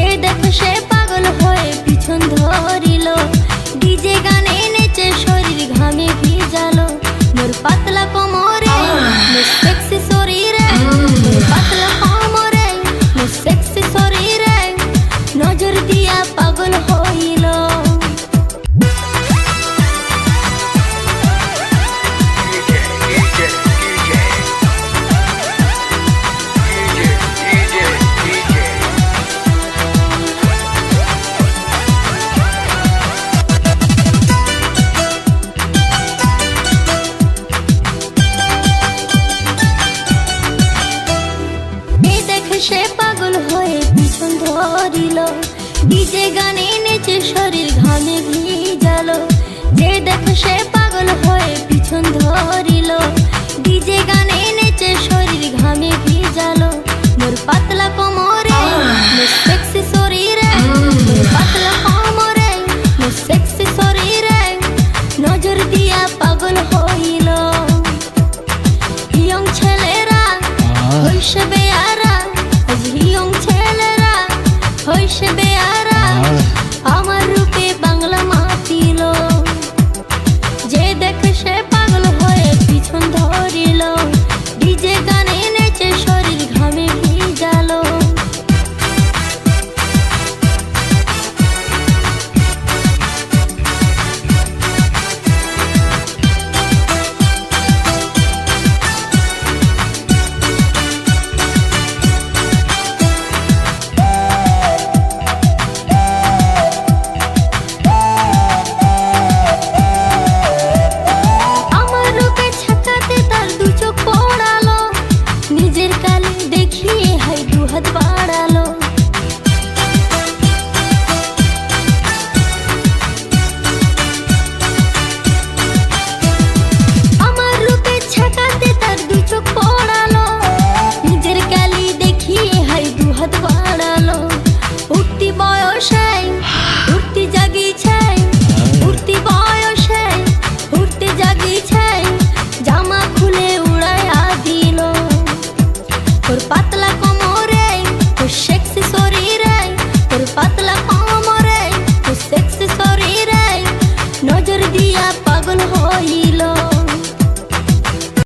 যে দেখো সে পাগল হয়ে পিছন ধরিল। ডিজে গানে ধরিল। বিজে গানে নেচে শরীর ঘামে ভিজাল। যে দেখ সে পাগল হয়ে পিছন ধরিল। বিজে গানে নেচে শরীর ঘামে ভিজাল। মোর পাতলা কোমরে মোর সেক্সি পাতলা দিয়া পাগল হইল। ইয়ং আর